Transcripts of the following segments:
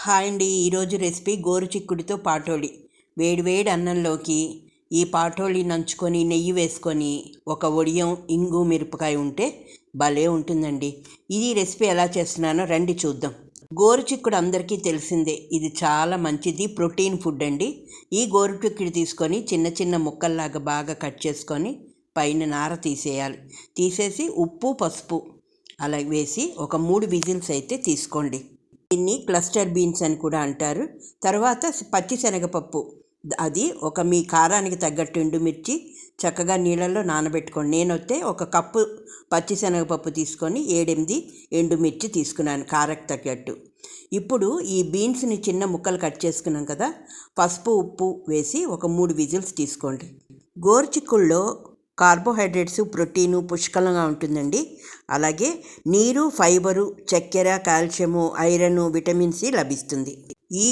Hi అండి. ఈరోజు recipe గోరుచిక్కుడితో పాటోళి. వేడివేడి అన్నంలోకి ఈ పాటోళి నంచుకొని నెయ్యి వేసుకొని ఒక ఒడియం ఇంగు మిరపకాయ ఉంటే భలే ఉంటుందండి. ఇది రెసిపీ ఎలా చేస్తున్నానో రండి చూద్దాం. గోరుచిక్కుడు అందరికీ తెలిసిందే ఇది చాలా మంచిది ప్రోటీన్ ఫుడ్ అండి. ఈ గోరుచిక్కుడు తీసుకొని చిన్న చిన్న ముక్కల్లాగా బాగా కట్ చేసుకొని పైన నార తీసేయాలి. తీసేసి ఉప్పు పసుపు అలా వేసి ఒక మూడు విజిల్స్ అయితే తీసుకోండి. దీన్ని క్లస్టర్ బీన్స్ అని కూడా అంటారు. తర్వాత పచ్చిశనగపప్పు అది ఒక మీ కారానికి తగ్గట్టు ఎండుమిర్చి చక్కగా నీళ్ళల్లో నానబెట్టుకోండి. నేనొస్తే ఒక కప్పు పచ్చిశనగపప్పు తీసుకొని ఏడెనిమిది ఎండుమిర్చి తీసుకున్నాను కారకు తగ్గట్టు. ఇప్పుడు ఈ బీన్స్ని చిన్న ముక్కలు కట్ చేసుకున్నాం కదా పసుపు ఉప్పు వేసి ఒక మూడు విజిల్స్ తీసుకోండి. గోరుచిక్కుల్లో కార్బోహైడ్రేట్స్ ప్రోటీను పుష్కలంగా ఉంటుందండి. అలాగే నీరు ఫైబరు చక్కెర కాల్షియము ఐరన్ విటమిన్ సి లభిస్తుంది. ఈ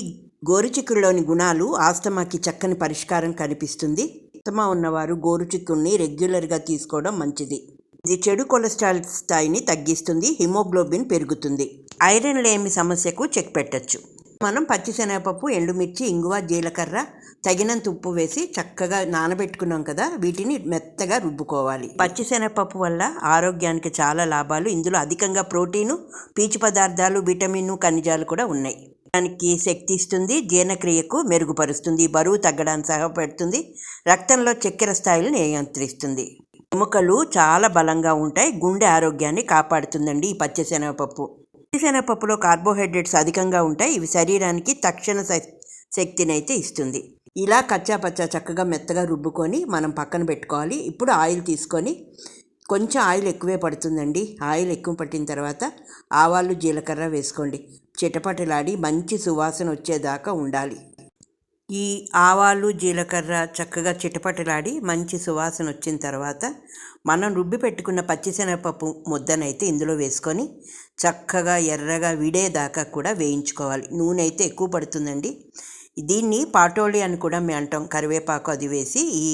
గోరుచిక్కుడులోని గుణాలు ఆస్తమాకి చక్కని పరిష్కారం కనిపిస్తుంది. ఆస్తమా ఉన్నవారు గోరుచిక్కుడిని రెగ్యులర్గా తీసుకోవడం మంచిది. ఇది చెడు కొలెస్ట్రాల్ స్థాయిని తగ్గిస్తుంది హిమోగ్లోబిన్ పెరుగుతుంది. ఐరన్ లేమి సమస్యకు చెక్ పెట్టచ్చు. మనం పచ్చిశనగపప్పు ఎండుమిర్చి ఇంగువ జీలకర్ర తగినంత ఉప్పు వేసి చక్కగా నానబెట్టుకున్నాం కదా వీటిని మెత్తగా రుబ్బుకోవాలి. పచ్చిశనగపప్పు వల్ల ఆరోగ్యానికి చాలా లాభాలు. ఇందులో అధికంగా ప్రోటీను పీచు పదార్థాలు విటమిన్ ఖనిజాలు కూడా ఉన్నాయి. దానికి శక్తి ఇస్తుంది జీర్ణక్రియకు మెరుగుపరుస్తుంది బరువు తగ్గడానికి సహాయపడుతుంది రక్తంలో చక్కెర స్థాయిలు నియంత్రిస్తుంది. ఎముకలు చాలా బలంగా ఉంటాయి గుండె ఆరోగ్యాన్ని కాపాడుతుందండి ఈ పచ్చిశనగపప్పు. పచ్చిశనగపప్పులో కార్బోహైడ్రేట్స్ అధికంగా ఉంటాయి. ఇవి శరీరానికి తక్షణ శక్తిని అయితే ఇస్తుంది. ఇలా కచ్చా పచ్చా చక్కగా మెత్తగా రుబ్బుకొని మనం పక్కన పెట్టుకోవాలి. ఇప్పుడు ఆయిల్ తీసుకొని కొంచెం ఆయిల్ ఎక్కువే పడుతుందండి. ఆయిల్ ఎక్కువ పట్టిన తర్వాత ఆవాలు జీలకర్ర వేసుకోండి. చిటపటలాడి మంచి సువాసన వచ్చేదాకా ఉండాలి. ఈ ఆవాలు జీలకర్ర చక్కగా చిటపటలాడి మంచి సువాసన వచ్చిన తర్వాత మనం రుబ్బి పెట్టుకున్న పచ్చిశనగపప్పు ముద్దనైతే ఇందులో వేసుకొని చక్కగా ఎర్రగా విడేదాకా కూడా వేయించుకోవాలి. నూనె అయితే ఎక్కువ పడుతుందండి. దీన్ని పాటోళి అని కూడా మేము అంటాం. కరివేపాకు అది వేసి ఈ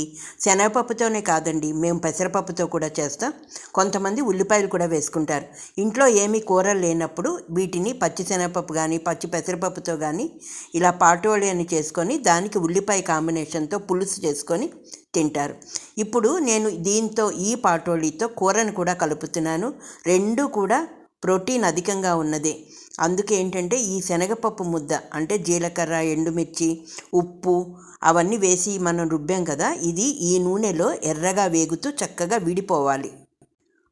శనగపప్పుతోనే కాదండి మేము పెసరపప్పుతో కూడా చేస్తాం. కొంతమంది ఉల్లిపాయలు కూడా వేసుకుంటారు. ఇంట్లో ఏమీ కూర లేనప్పుడు వీటిని పచ్చి శనగపప్పు కానీ పచ్చి పెసరపప్పుతో కానీ ఇలా పాటోళి అని చేసుకొని దానికి ఉల్లిపాయ కాంబినేషన్తో పులుసు చేసుకొని తింటారు. ఇప్పుడు నేను దీంతో ఈ పాటోళితో కూరను కూడా కలుపుతున్నాను. రెండు కూడా ప్రోటీన్ అధికంగా ఉన్నది. అందుకే ఏంటంటే ఈ శనగపప్పు ముద్ద అంటే జీలకర్ర ఎండుమిర్చి ఉప్పు అవన్నీ వేసి మనం రుబ్బాం కదా ఇది ఈ నూనెలో ఎర్రగా వేగుతూ చక్కగా విడిపోవాలి.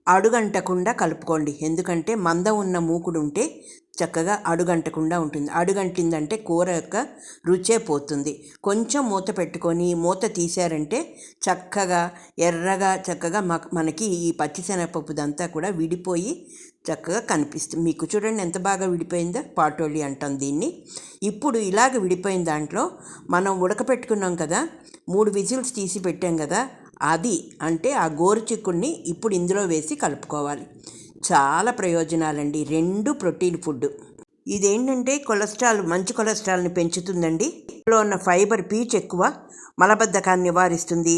అడుగంటకుండా కలుపుకోండి. ఎందుకంటే మందం ఉన్న మూకుడు ఉంటే చక్కగా అడుగంటకుండా ఉంటుంది. అడుగంటిందంటే కూర యొక్క రుచే పోతుంది. కొంచెం మూత పెట్టుకొని మూత తీశారంటే చక్కగా ఎర్రగా చక్కగా మనకి ఈ పచ్చిశనగపప్పుదంతా కూడా విడిపోయి చక్కగా కనిపిస్తుంది మీకు చూడండి ఎంత బాగా విడిపోయిందో పాటోళి అంటాం దీన్ని. ఇప్పుడు ఇలాగ విడిపోయిన దాంట్లో మనం ఉడకపెట్టుకున్నాం కదా మూడు విజిల్స్ తీసి పెట్టాం కదా అది అంటే ఆ గోరు చిక్కుడిని ఇప్పుడు ఇందులో వేసి కలుపుకోవాలి. చాలా ప్రయోజనాలండి రెండు ప్రోటీన్ ఫుడ్ ఇదేంటంటే కొలెస్ట్రాల్ మంచి కొలెస్ట్రాల్ని పెంచుతుందండి. ఇందులో ఉన్న ఫైబర్ పీచ్ ఎక్కువ మలబద్ధకాన్ని నివారిస్తుంది.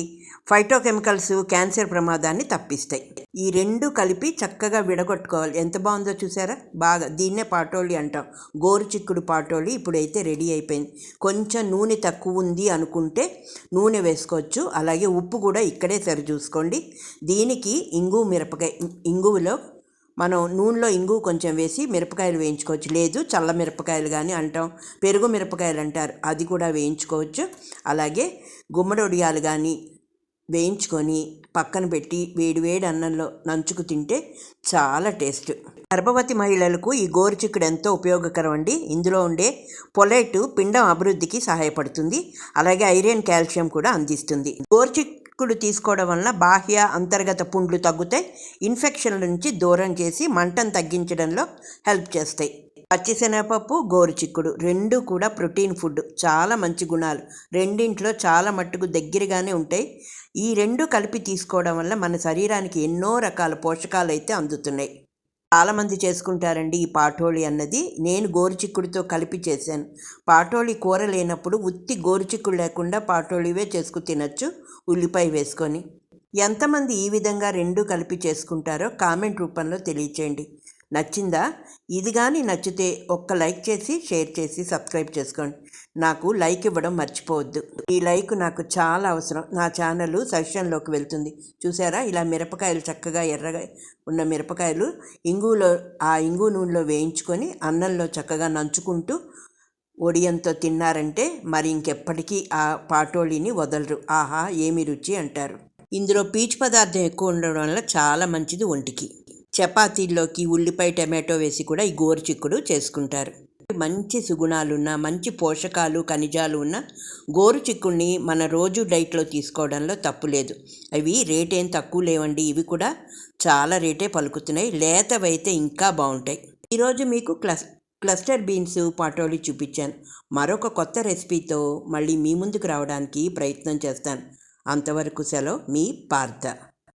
ఫైటోకెమికల్స్ క్యాన్సర్ ప్రమాదాన్ని తప్పిస్తాయి. ఈ రెండు కలిపి చక్కగా విడగొట్టుకోవాలి. ఎంత బాగుందో చూసారా? బాగా. దీన్నే పాటోళి అంటాం. గోరు చిక్కుడు పాటోళి ఇప్పుడైతే రెడీ అయిపోయింది. కొంచెం నూనె తక్కువ ఉంది అనుకుంటే నూనె వేసుకోవచ్చు. అలాగే ఉప్పు కూడా ఇక్కడే సరి చూసుకోండి దీనికి ఇంగు మిరపకాయ ఇంగువలో మనం నూనెలో ఇంగు కొంచెం వేసి మిరపకాయలు వేయించుకోవచ్చు. లేదు చల్ల మిరపకాయలు కానీ అంటాం. పెరుగు మిరపకాయలు అంటారు. అది కూడా వేయించుకోవచ్చు. అలాగే గుమ్మడొడియాలు కానీ వేయించుకొని పక్కన పెట్టి వేడివేడి అన్నంలో నంచుకు తింటే చాలా టేస్ట్. గర్భవతి మహిళలకు ఈ గోరుచిక్కుడు ఎంతో ఉపయోగకరం అండి. ఇందులో ఉండే పొలైట్ పిండం అభివృద్ధికి సహాయపడుతుంది. అలాగే ఐరన్ కాల్షియం కూడా అందిస్తుంది. గోరుచిక్కుడు తీసుకోవడం వలన బాహ్య అంతర్గత పుండ్లు తగ్గుతాయి. ఇన్ఫెక్షన్ల నుంచి దూరం చేసి మంటను తగ్గించడంలో హెల్ప్ చేస్తాయి. పచ్చిశనగపప్పు గోరుచిక్కుడు రెండు కూడా ప్రోటీన్ ఫుడ్. చాలా మంచి గుణాలు. రెండింట్లో చాలా మట్టుకు దగ్గరగానే ఉంటాయి. ఈ రెండు కలిపి తీసుకోవడం వల్ల మన శరీరానికి ఎన్నో రకాల పోషకాలు అయితే అందుతున్నాయి చాలామంది చేసుకుంటారండి ఈ పాటోళి అన్నది. నేను గోరుచిక్కుడితో కలిపి చేశాను. పాటోళి కూర లేనప్పుడు ఉత్తి గోరుచిక్కుడు లేకుండా పాటోళివే చేసుకు తినచ్చు ఉల్లిపాయ వేసుకొని. ఎంతమంది ఈ విధంగా రెండు కలిపి చేసుకుంటారో కామెంట్ రూపంలో తెలియచేయండి. నచ్చిందా? ఇది కానీ నచ్చితే ఒక్క లైక్ చేసి షేర్ చేసి సబ్స్క్రైబ్ చేసుకోండి. నాకు లైక్ ఇవ్వడం మర్చిపోవద్దు. ఈ లైక్ నాకు చాలా అవసరం. నా ఛానల్ సజెషన్లోకి వెళ్తుంది. చూసారా? ఇలా మిరపకాయలు చక్కగా ఎర్రగా ఉన్న మిరపకాయలు ఇంగులో ఆ ఇంగు నూనెలో వేయించుకొని అన్నంలో చక్కగా నంచుకుంటూ ఒడియంతో తిన్నారంటే మరి ఇంకెప్పటికీ ఆ పాటోళీని వదలరు. ఆహా ఏమి రుచి అంటారు. ఇందులో పీచు పదార్థం ఎక్కువ ఉండడం వల్ల చాలా మంచిది ఒంటికి. చపాతీల్లోకి ఉల్లిపాయ టమాటో వేసి కూడా ఈ గోరు చిక్కుడు చేసుకుంటారు. మంచి సుగుణాలున్న మంచి పోషకాలు ఖనిజాలు ఉన్న గోరు చిక్కుడిని మన రోజు డైట్లో తీసుకోవడంలో తప్పు లేదు. అవి రేట్ ఏం తక్కువ లేవండి. ఇవి కూడా చాలా రేటే పలుకుతున్నాయి. లేతవైతే ఇంకా బాగుంటాయి. ఈరోజు మీకు క్లస్ క్లస్టర్ బీన్స్ పాటోలి చూపించాను. మరొక కొత్త రెసిపీతో మళ్ళీ మీ ముందుకు రావడానికి ప్రయత్నం చేస్తాను. అంతవరకు సెలవు మీ పార్థ.